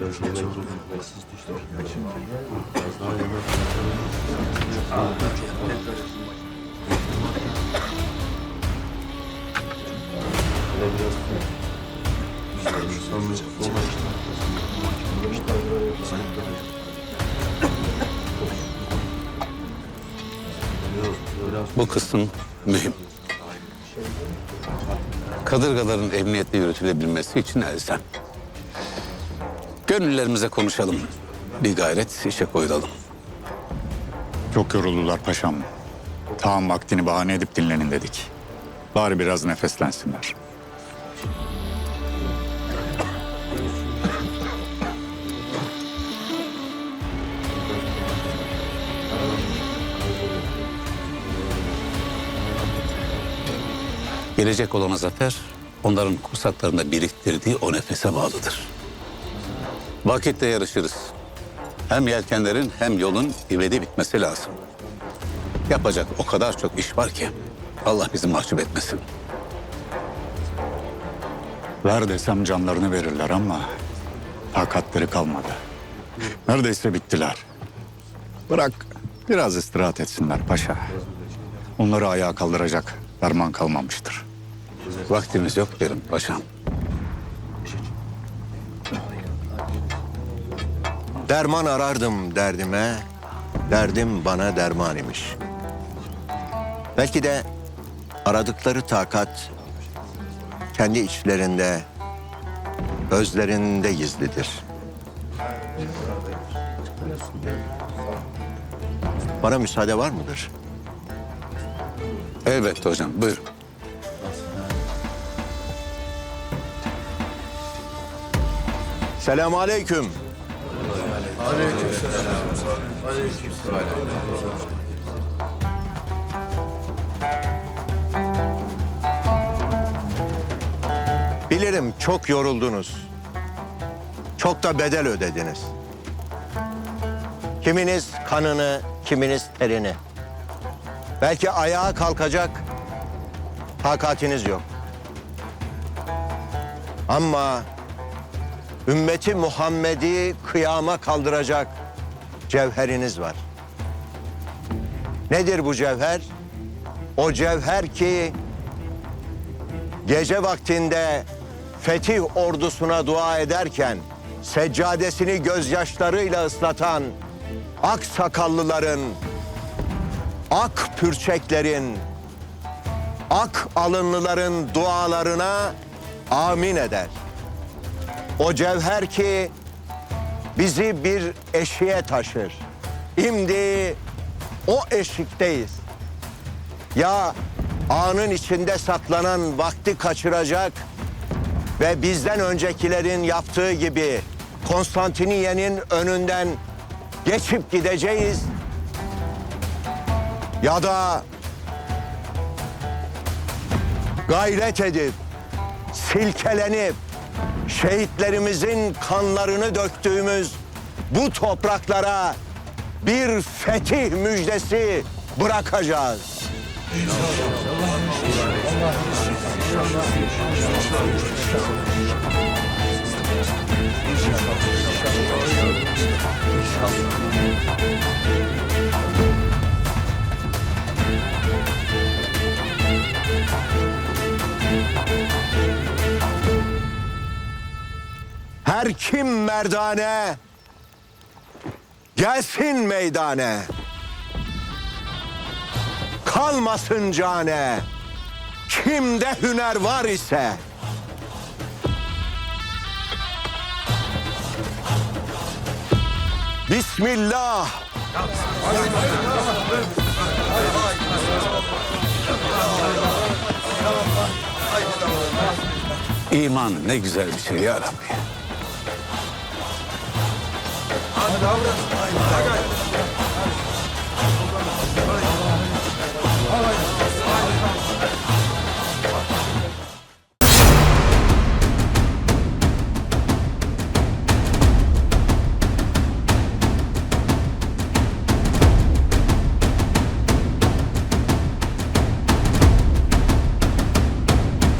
Biraz yemek Biraz daha yemek Yine biraz Sanırım Biraz Bu kısım mühim. Kadırgaların emniyetle yürütülebilmesi için elzem. Gönüllerimize konuşalım. Bir gayret işe koyulalım. Çok yoruldular paşam. Tam vaktini bahane edip dinlenin dedik. Bari biraz nefeslensinler. Gelecek olan zafer onların kursaklarında biriktirdiği o nefese bağlıdır. Vakitle yarışırız. Hem yelkenlerin hem yolun ivedi bitmesi lazım. Yapacak o kadar çok iş var ki Allah bizi mahcup etmesin. Ver desem canlarını verirler ama takatları kalmadı. Neredeyse bittiler. Bırak biraz istirahat etsinler paşa. Onları ayağa kaldıracak derman kalmamıştır. Vaktimiz yok derim paşam. Derman arardım derdime, derdim bana derman imiş. Belki de aradıkları takat kendi içlerinde, özlerinde gizlidir. Bana müsaade var mıdır? Elbette hocam buyurun. Selamun aleyküm. Bilirim çok yoruldunuz. Çok da bedel ödediniz. Kiminiz kanını, kiminiz terini. Belki ayağa kalkacak takatiniz yok. Ama ümmeti Muhammed'i kıyama kaldıracak cevheriniz var. Nedir bu cevher? O cevher ki gece vaktinde fetih ordusuna dua ederken seccadesini gözyaşlarıyla ıslatan ak sakallıların, ak pürçeklerin, ak alınlıların dualarına amin eder. O cevher ki bizi bir eşiğe taşır. Şimdi o eşikteyiz. Ya anın içinde saklanan vakti kaçıracak ve bizden öncekilerin yaptığı gibi Konstantiniye'nin önünden geçip gideceğiz ya da gayret edip silkelenip şehitlerimizin kanlarını döktüğümüz bu topraklara bir fetih müjdesi bırakacağız. Her kim merdane gelsin meydane. Kalmasın cane. Kimde hüner var ise Bismillah. İman ne güzel bir şey ya Rabbi. Hadi al.